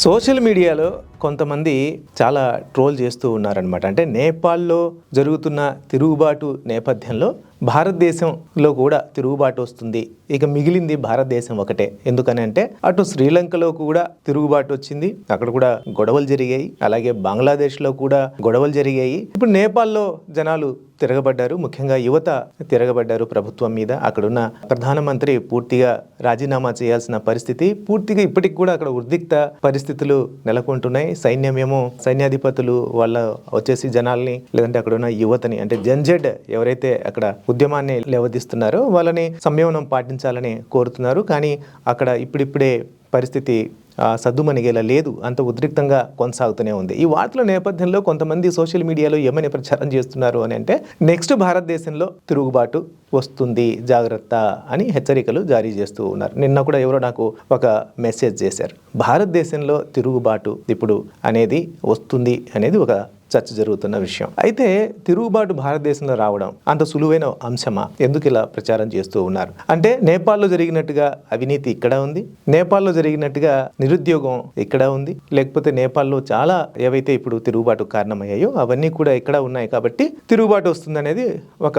Social మీడియాలో కొంతమంది చాలా ట్రోల్ చేస్తూ ఉన్నారనమాట అంటే నేపాల్లో జరుగుతున్న తిరుగుబాటు నేపథ్యంలో భారతదేశంలో కూడా తిరుగుబాటు వస్తుంది. ఇక మిగిలింది భారతదేశం ఒకటే. ఎందుకని అంటే అటు శ్రీలంకలో కూడా తిరుగుబాటు వచ్చింది. అక్కడ కూడా గొడవలు జరిగాయి. అలాగే బంగ్లాదేశ్లో కూడా గొడవలు జరిగాయి. ఇప్పుడు నేపాల్లో జనాలు తిరగబడ్డారు. ముఖ్యంగా యువత తిరగబడ్డారు ప్రభుత్వం మీద. అక్కడున్న ప్రధానమంత్రి పూర్తిగా రాజీనామా చేయాల్సిన పరిస్థితి పూర్తిగా ఇప్పటికి కూడా అక్కడ ఉద్రిక్త పరిస్థితులు నెలకొంటున్నాయి. సైన్యం ఏమో సైన్యాధిపతులు వాళ్ళ వచ్చేసి జనాల్ని లేదంటే అక్కడ ఉన్న యువతని అంటే జంజెడ్ ఎవరైతే అక్కడ ఉద్యమాన్ని లేవదీస్తున్నారో వాళ్ళని సంయమనం పాటించాలని కోరుతున్నారు. కానీ అక్కడ ఇప్పుడిప్పుడే పరిస్థితి ఆ, సద్దుమణిగేలా లేదు. అంత ఉద్రిక్తంగా కొనసాగుతూనే ఉంది. ఈ వార్తల నేపథ్యంలో కొంతమంది సోషల్ మీడియాలో ఏమని ప్రచారం చేస్తున్నారు అని అంటే నెక్స్ట్ భారతదేశంలో తిరుగుబాటు వస్తుంది జాగ్రత్త అని హెచ్చరికలు జారీ చేస్తూ ఉన్నారు. నిన్న కూడా ఎవరో నాకు ఒక మెసేజ్ చేశారు. భారతదేశంలో తిరుగుబాటు ఇప్పుడు అనేది వస్తుంది అనేది ఒక చర్చ జరుగుతున్న విషయం. అయితే తిరుగుబాటు భారతదేశంలో రావడం అంత సులువైన అంశమా? ఎందుకు ఇలా ప్రచారం చేస్తూ ఉన్నారు? అంటే నేపాల్లో జరిగినట్టుగా అవినీతి ఇక్కడ ఉంది. నేపాల్లో జరిగినట్టుగా నిరుద్యోగం ఇక్కడ ఉంది. లేకపోతే నేపాల్లో చాలా ఏవైతే ఇప్పుడు తిరుగుబాటు కారణమయ్యాయో అవన్నీ కూడా ఇక్కడ ఉన్నాయి కాబట్టి తిరుగుబాటు వస్తుందనేది ఒక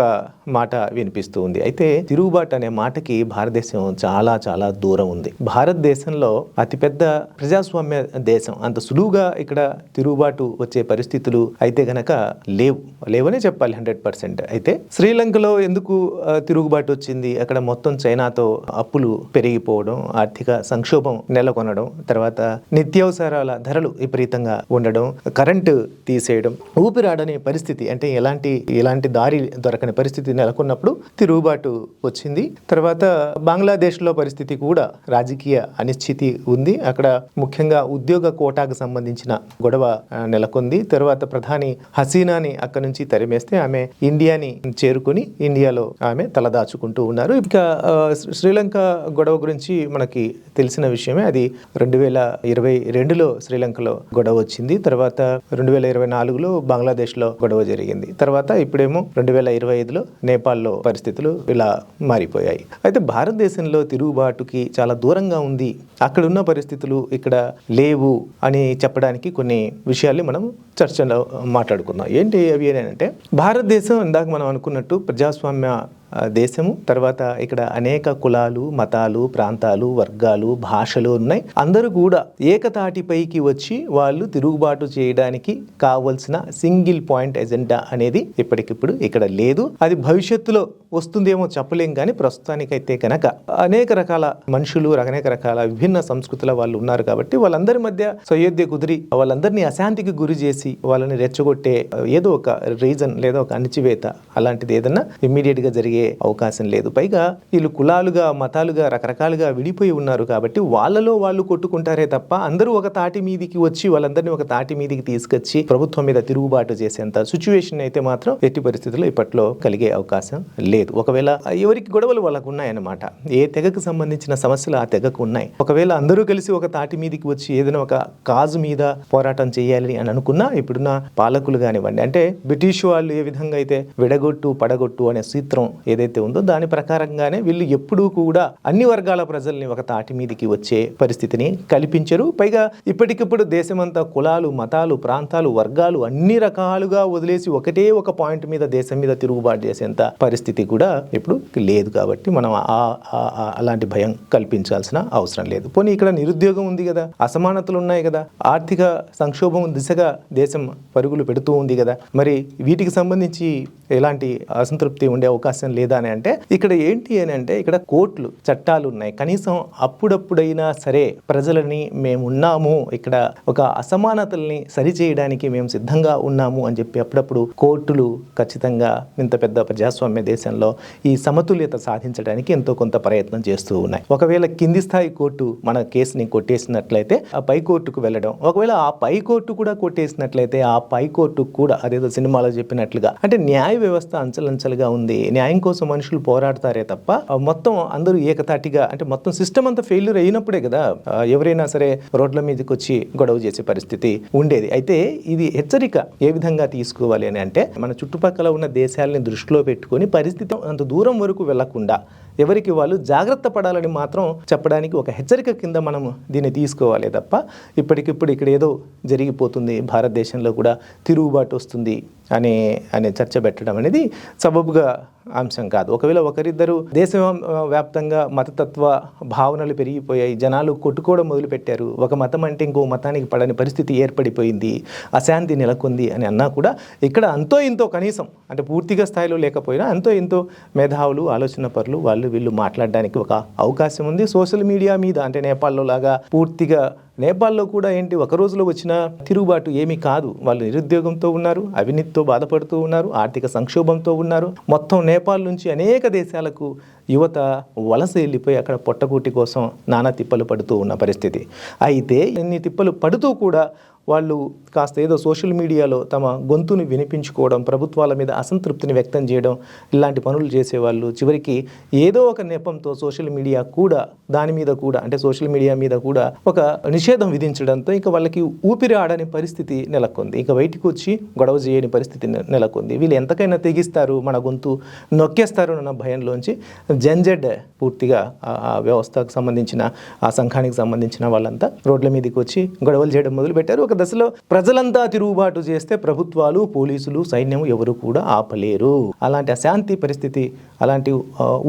మాట వినిపిస్తూ ఉంది. అయితే తిరుగుబాటు అనే మాటకి భారతదేశం చాలా చాలా దూరం ఉంది. భారతదేశంలో అతిపెద్ద ప్రజాస్వామ్య దేశం. అంత సులువుగా ఇక్కడ తిరుగుబాటు వచ్చే పరిస్థితులు అయితే కనుక లేవు. లేవనే చెప్పాలి హండ్రెడ్ పర్సెంట్. అయితే శ్రీలంకలో ఎందుకు తిరుగుబాటు వచ్చింది? అక్కడ మొత్తం చైనాతో అప్పులు పెరిగిపోవడం ఆర్థిక సంక్షోభం నెలకొనడం తర్వాత నిత్యావసరాల ధరలు విపరీతంగా ఉండడం కరెంటు తీసేయడం ఊపిరాడని పరిస్థితి అంటే ఎలాంటి ఎలాంటి దారి దొరకని పరిస్థితి నెలకొన్నప్పుడు తిరుగుబాటు వచ్చింది. తర్వాత బంగ్లాదేశ్లో పరిస్థితి కూడా రాజకీయ అనిశ్చితి ఉంది. అక్కడ ముఖ్యంగా ఉద్యోగ కోటాకు సంబంధించిన గొడవ నెలకొంది. తర్వాత ప్రధాని హసీనాని అక్కడ నుంచి తరిమేస్తే ఆమె ఇండియాని చేరుకుని ఇండియాలో ఆమె తలదాచుకుంటూ ఉన్నారు. ఇక శ్రీ- శ్రీలంక గొడవ గురించి మనకి తెలిసిన విషయమే. అది రెండు వేల ఇరవై రెండులో శ్రీలంకలో గొడవ వచ్చింది. తర్వాత రెండు వేల ఇరవై నాలుగులో బంగ్లాదేశ్లో గొడవ జరిగింది. తర్వాత ఇప్పుడేమో రెండు వేల ఇరవై ఐదులో నేపాల్లో పరిస్థితులు ఇలా మారిపోయాయి. అయితే భారతదేశంలో తిరుగుబాటుకి చాలా దూరంగా ఉంది. అక్కడ ఉన్న పరిస్థితులు ఇక్కడ లేవు అని చెప్పడానికి కొన్ని విషయాల్ని మనం చర్చలో మాట్లాడుకుందాం. ఏంటి అవి అని అంటే భారతదేశం ఇందాక మనం అనుకున్నట్టు ప్రజాస్వామ్య దేశము తర్వాత ఇక్కడ అనేక కులాలు మతాలు ప్రాంతాలు వర్గాలు భాషలు ఉన్నాయి. అందరూ కూడా ఏకతాటిపైకి వచ్చి వాళ్ళు తిరుగుబాటు చేయడానికి కావలసిన సింగిల్ పాయింట్ ఎజెండా అనేది ఇప్పటికిప్పుడు ఇక్కడ లేదు. అది భవిష్యత్తులో వస్తుందేమో చెప్పలేం కానీ ప్రస్తుతానికైతే కనుక అనేక రకాల మనుషులు అనేక రకాల విభిన్న సంస్కృతుల వాళ్ళు ఉన్నారు కాబట్టి వాళ్ళందరి మధ్య సయోధ్య కుదిరి వాళ్ళందరినీ అశాంతికి గురి చేసి వాళ్ళని రెచ్చగొట్టే ఏదో ఒక రీజన్ లేదా ఒక అణిచివేత అలాంటిది ఏదన్నా ఇమ్మీడియట్గా జరిగే అవకాశం లేదు. పైగా వీళ్ళు కులాలుగా మతాలుగా రకరకాలుగా విడిపోయి ఉన్నారు కాబట్టి వాళ్ళలో వాళ్ళు కొట్టుకుంటారే తప్ప అందరూ ఒక తాటి మీదికి వచ్చి వాళ్ళందరినీ ఒక తాటి మీదికి తీసుకొచ్చి ప్రభుత్వం మీద తిరుగుబాటు చేసేంత సిచ్యువేషన్ అయితే మాత్రం ఎట్టి పరిస్థితుల్లో ఇప్పట్లో కలిగే అవకాశం లేదు. ఒకవేళ ఎవరికి గొడవలు వాళ్ళకు ఉన్నాయన్నమాట ఏ తెగకు సంబంధించిన సమస్యలు ఆ తెగకు ఉన్నాయి. ఒకవేళ అందరూ కలిసి ఒక తాటి మీదికి వచ్చి ఏదైనా ఒక కాజు మీద పోరాటం చేయాలి అని అనుకున్నా ఇప్పుడున్న పాలకులు కానివ్వండి అంటే బ్రిటిష్ వాళ్ళు ఏ విధంగా అయితే విడగొ పడగొట్టు అనే సూత్రం ఏదైతే ఉందో దాని ప్రకారంగానే వీళ్ళు ఎప్పుడూ కూడా అన్ని వర్గాల ప్రజల్ని ఒక తాటి మీదికి వచ్చే పరిస్థితిని కల్పించరు. పైగా ఇప్పటికిప్పుడు దేశమంతా కులాలు మతాలు ప్రాంతాలు వర్గాలు అన్ని రకాలుగా వదిలేసి ఒకటే ఒక పాయింట్ మీద దేశం మీద తిరుగుబాటు చేసేంత పరిస్థితి కూడా ఇప్పుడు లేదు కాబట్టి మనం ఆ- ఆ- అలాంటి భయం కల్పించాల్సిన అవసరం లేదు. పోనీ ఇక్కడ నిరుద్యోగం ఉంది కదా అసమానతలు ఉన్నాయి కదా ఆర్థిక సంక్షోభం దిశగా దేశం పరుగులు పెడుతూ ఉంది కదా మరి వీటికి సంబంధించి ఎలాంటి అసంతృప్తి ఉండే అవకాశం లేదా అని అంటే ఇక్కడ ఏంటి అని అంటే ఇక్కడ కోర్టులు చట్టాలు ఉన్నాయి. కనీసం అప్పుడప్పుడైనా సరే ప్రజలని మేము ఉన్నాము. ఇక్కడ ఒక అసమానతల్ని సరిచేయడానికి మేము సిద్ధంగా ఉన్నాము అని చెప్పి అప్పుడప్పుడు కోర్టులు ఖచ్చితంగా ఇంత పెద్ద ప్రజాస్వామ్య దేశంలో ఈ సమతుల్యత సాధించడానికి ఎంతో కొంత ప్రయత్నం చేస్తూ ఉన్నాయి. ఒకవేళ కింది స్థాయి కోర్టు మన కేసుని కొట్టేసినట్లయితే ఆ పై కోర్టుకు వెళ్ళడం ఒకవేళ ఆ పై కోర్టు కూడా కొట్టేసినట్లయితే ఆ పై కోర్టు కూడా అదేదో సినిమాలో చెప్పినట్లుగా అంటే న్యాయ వ్యవస్థ అంచలంచలుగా ఉంది. న్యాయం కోసం మనుషులు పోరాడతారే తప్ప మొత్తం అందరూ ఏకతాటిగా అంటే మొత్తం సిస్టమ్ అంతా ఫెయిల్యూర్ అయినప్పుడే కదా ఎవరైనా సరే రోడ్ల మీదకి వచ్చి గొడవ చేసే పరిస్థితి ఉండేది. అయితే ఇది హెచ్చరిక ఏ విధంగా తీసుకోవాలి అని అంటే మన చుట్టుపక్కల ఉన్న దేశాలని దృష్టిలో పెట్టుకొని పరిస్థితి అంత దూరం వరకు వెళ్ళకుండా ఎవరికి వాళ్ళు జాగ్రత్త పడాలని మాత్రం చెప్పడానికి ఒక హెచ్చరిక కింద మనం దీన్ని తీసుకోవాలి తప్ప ఇప్పటికిప్పుడు ఇక్కడ ఏదో జరిగిపోతుంది భారతదేశంలో కూడా తిరుగుబాటు వస్తుంది అనే అనే చర్చ పెట్టడం అనేది సబబుగా అంశం కాదు. ఒకవేళ ఒకరిద్దరు దేశ వ్యాప్తంగా మతతత్వ భావనలు పెరిగిపోయాయి జనాలు కొట్టుకోవడం మొదలుపెట్టారు ఒక మతం అంటే ఇంకో మతానికి పడని పరిస్థితి ఏర్పడిపోయింది అశాంతి నెలకొంది అని అన్నా కూడా ఇక్కడ అంతో ఇంతో కనీసం అంటే పూర్తిగా స్థాయిలో లేకపోయినా అంతో ఇంతో మేధావులు ఆలోచన పరులు వాళ్ళు వీళ్ళు మాట్లాడడానికి ఒక అవకాశం ఉంది. సోషల్ మీడియా మీద అంటే నేపాల్లో లాగా పూర్తిగా నేపాల్లో కూడా ఏంటి ఒక రోజులో వచ్చిన తిరుగుబాటు ఏమీ కాదు. వాళ్ళు నిరుద్యోగంతో ఉన్నారు అవినీతితో బాధపడుతూ ఉన్నారు ఆర్థిక సంక్షోభంతో ఉన్నారు. మొత్తం నేపాల్ నుంచి అనేక దేశాలకు యువత వలస వెళ్ళిపోయి అక్కడ పొట్టకూటి కోసం నానా తిప్పలు పడుతూ ఉన్న పరిస్థితి. అయితే ఇన్ని తిప్పలు పడుతూ కూడా వాళ్ళు కాస్త ఏదో సోషల్ మీడియాలో తమ గొంతుని వినిపించుకోవడం ప్రభుత్వాల మీద అసంతృప్తిని వ్యక్తం చేయడం ఇలాంటి పనులు చేసేవాళ్ళు చివరికి ఏదో ఒక నెపంతో సోషల్ మీడియా కూడా దాని మీద కూడా అంటే సోషల్ మీడియా మీద కూడా ఒక నిషేధం విధించడంతో ఇక వాళ్ళకి ఊపిరి ఆడని పరిస్థితి నెలకొంది. ఇక బయటికి వచ్చి గొడవ చేయని పరిస్థితి నెలకొంది. వీళ్ళు ఎంతకైనా తెగిస్తారు మన గొంతు నొక్కేస్తారు అన్న భయంలోంచి జంజెడ్ పూర్తిగా ఆ వ్యవస్థకు సంబంధించిన ఆ సంఘానికి సంబంధించిన వాళ్ళంతా రోడ్ల మీదకి వచ్చి గొడవలు చేయడం మొదలుపెట్టారు. ఒక దశలో ప్రజలంతా తిరుగుబాటు చేస్తే ప్రభుత్వాలు పోలీసులు సైన్యం ఎవరు కూడా ఆపలేరు. అలాంటి అశాంతి పరిస్థితి అలాంటి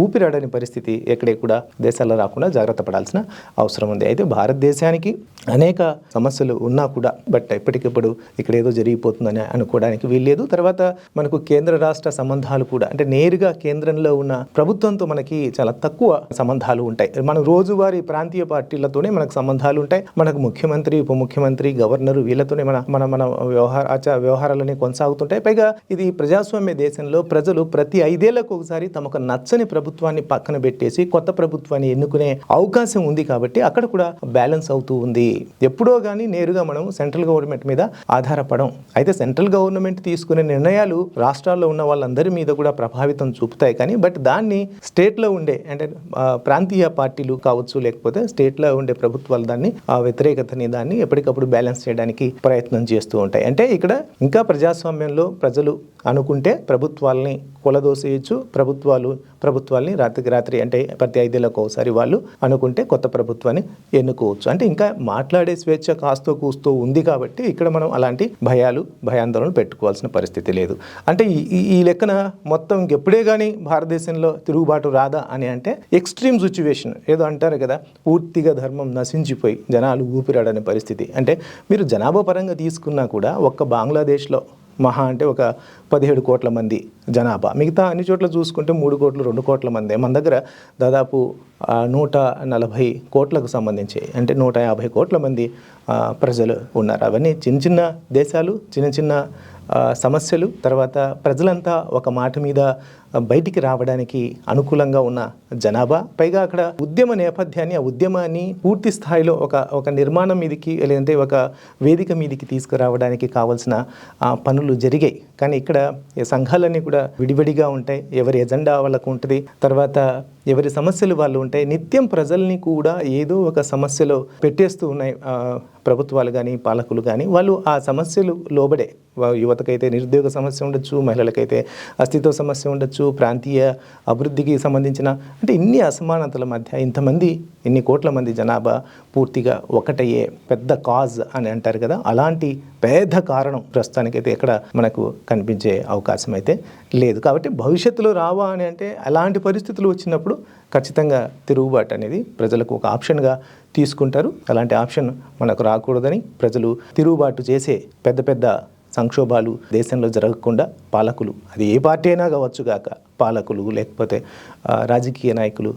ఊపిరాడని పరిస్థితి ఎక్కడే కూడా దేశాల్లో రాకుండా జాగ్రత్త పడాల్సిన అవసరం ఉంది. అయితే భారతదేశానికి అనేక సమస్యలు ఉన్నా కూడా బట్ ఎప్పటికప్పుడు ఇక్కడ ఏదో జరిగిపోతుందని అనుకోవడానికి వీల్లేదు. తర్వాత మనకు కేంద్ర రాష్ట్ర సంబంధాలు కూడా అంటే నేరుగా కేంద్రంలో ఉన్న ప్రభుత్వంతో మనకి చాలా తక్కువ సంబంధాలు ఉంటాయి. మనం రోజువారీ ప్రాంతీయ పార్టీలతోనే మనకు సంబంధాలు ఉంటాయి. మనకు ముఖ్యమంత్రి ఉప ముఖ్యమంత్రి గవర్నర్ వీళ్ళతోనే మన మన మన వ్యవహార ఆచార వ్యవహారాలన్నీ కొనసాగుతుంటాయి పైగా ఇది ప్రజాస్వామ్య దేశంలో ప్రజలు ప్రతి ఐదేళ్ళకు ఒకసారి తమకు నచ్చని ప్రభుత్వాన్ని పక్కన పెట్టేసి కొత్త ప్రభుత్వాన్ని ఎన్నుకునే అవకాశం ఉంది కాబట్టి అక్కడ కూడా బ్యాలెన్స్ అవుతూ ఉంది. ఎప్పుడో కానీ నేరుగా మనం సెంట్రల్ గవర్నమెంట్ మీద ఆధారపడం. అయితే సెంట్రల్ గవర్నమెంట్ తీసుకునే నిర్ణయాలు రాష్ట్రాల్లో ఉన్న వాళ్ళందరి మీద కూడా ప్రభావితం చూపుతాయి కానీ బట్ దాన్ని స్టేట్లో ఉండే అంటే ప్రాంతీయ పార్టీలు కావచ్చు లేకపోతే స్టేట్లో ఉండే ప్రభుత్వాలు దాన్ని ఆ వ్యతిరేకతని దాన్ని ఎప్పటికప్పుడు బ్యాలెన్స్ చేయడానికి ప్రయత్నం చేస్తూ ఉంటాయి. అంటే ఇక్కడ ఇంకా ప్రజాస్వామ్యంలో ప్రజలు అనుకుంటే ప్రభుత్వాలని కులదోసేయచ్చు. ప్రభుత్వాలు ప్రభుత్వాల్ని రాత్రికి రాత్రి అంటే ప్రతి ఐదేళ్ళకు ఒకసారి వాళ్ళు అనుకుంటే కొత్త ప్రభుత్వాన్ని ఎన్నుకోవచ్చు. అంటే ఇంకా మాట్లాడే స్వేచ్ఛ కాస్తో కూస్తూ ఉంది కాబట్టి ఇక్కడ మనం అలాంటి భయాలు భయాందోళనలు పెట్టుకోవాల్సిన పరిస్థితి లేదు. అంటే ఈ- ఈ- ఈ లెక్కన మొత్తం ఎప్పుడే కానీ భారతదేశంలో తిరుగుబాటు రాదా అని అంటే ఎక్స్ట్రీమ్ సిచ్యువేషన్. ఏదో అంటారు కదా పూర్తిగా ధర్మం నశించిపోయి జనాలు ఊపిరాడని పరిస్థితి. అంటే మీరు జనాభా పరంగా తీసుకున్నా కూడా ఒక్క బంగ్లాదేశ్లో మహా అంటే ఒక పదిహేడు కోట్ల మంది జనాభా. మిగతా అన్ని చోట్ల చూసుకుంటే మూడు కోట్లు రెండు కోట్ల మంది. మన దగ్గర దాదాపు నూట నలభై కోట్లకు సంబంధించి అంటే నూట యాభై కోట్ల మంది ప్రజలు ఉన్నారు. అవన్నీ చిన్న చిన్న దేశాలు చిన్న చిన్న సమస్యలు తర్వాత ప్రజలంతా ఒక మాట మీద బయటికి రావడానికి అనుకూలంగా ఉన్న జనాభా. పైగా అక్కడ ఉద్యమ నేపథ్యాన్ని ఆ ఉద్యమాన్ని పూర్తి స్థాయిలో ఒక ఒక నిర్మాణం మీదకి లేదంటే ఒక వేదిక మీదకి తీసుకురావడానికి కావాల్సిన పనులు జరిగాయి. కానీ ఇక్కడ సంఘాలన్నీ కూడా విడివిడిగా ఉంటాయి. ఎవరి ఎజెండా వాళ్ళకు ఉంటుంది. తర్వాత ఎవరి సమస్యలు వాళ్ళు ఉంటాయి నిత్యం ప్రజల్ని కూడా ఏదో ఒక సమస్యలో పెట్టేస్తూ ఉన్నాయి. ప్రభుత్వాలు కానీ పాలకులు కానీ వాళ్ళు ఆ సమస్యలు లోబడే. యువతకైతే నిరుద్యోగ సమస్య ఉండొచ్చు మహిళలకైతే అస్తిత్వ సమస్య ఉండొచ్చు ప్రాంతీయ అభివృద్ధికి సంబంధించిన అంటే ఇన్ని అసమానతల మధ్య ఇంతమంది ఇన్ని కోట్ల మంది జనాభా పూర్తిగా ఒకటయ్యే పెద్ద కాజ్ అని అంటారు కదా అలాంటి పేద కారణం ప్రస్తుతానికైతే ఎక్కడ మనకు కనిపించే అవకాశం అయితే లేదు. కాబట్టి భవిష్యత్తులో రావా అని అంటే అలాంటి పరిస్థితులు వచ్చినప్పుడు ఖచ్చితంగా తిరుగుబాటు అనేది ప్రజలకు ఒక ఆప్షన్గా తీసుకుంటారు. అలాంటి ఆప్షన్ మనకు రాకూడదని ప్రజలు తిరుగుబాటు చేసే పెద్ద పెద్ద సంక్షోభాలు దేశంలో జరగకుండా పాలకులు అది ఏ పార్టీ అయినా కావచ్చుగాక పాలకులు లేకపోతే రాజకీయ నాయకులు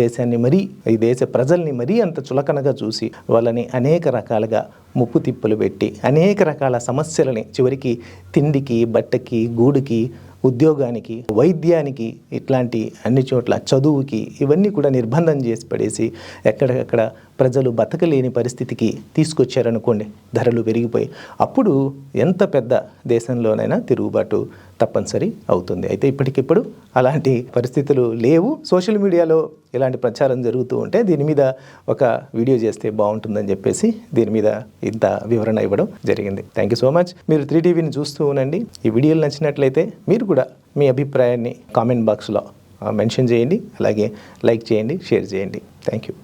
దేశాన్ని మరీ ఈ దేశ ప్రజల్ని మరీ అంత చులకనగా చూసి వాళ్ళని అనేక రకాలుగా ముప్పు తిప్పలు పెట్టి అనేక రకాల సమస్యలని చివరికి తిండికి బట్టకి గూడుకి ఉద్యోగానికి వైద్యానికి ఇట్లాంటి అన్ని చోట్ల చదువుకి ఇవన్నీ కూడా నిర్బంధం చేసి పడేసి ఎక్కడికక్కడ ప్రజలు బతకలేని పరిస్థితికి తీసుకొచ్చారనుకోండి ధరలు పెరిగిపోయి అప్పుడు ఎంత పెద్ద దేశంలోనైనా తిరుగుబాటు తప్పనిసరి అవుతుంది. అయితే ఇప్పటికిప్పుడు అలాంటి పరిస్థితులు లేవు. సోషల్ మీడియాలో ఇలాంటి ప్రచారం జరుగుతూ ఉంటే దీని మీద ఒక వీడియో చేస్తే బాగుంటుందని చెప్పేసి దీని మీద ఇంత వివరణ ఇవ్వడం జరిగింది. థ్యాంక్ యూ సో మచ్ మీరు త్రీ టీవీని చూస్తూ ఉండండి. ఈ వీడియోలు నచ్చినట్లయితే మీరు కూడా మీ అభిప్రాయాన్ని కామెంట్ బాక్స్లో మెన్షన్ చేయండి. అలాగే లైక్ చేయండి షేర్ చేయండి. Thank you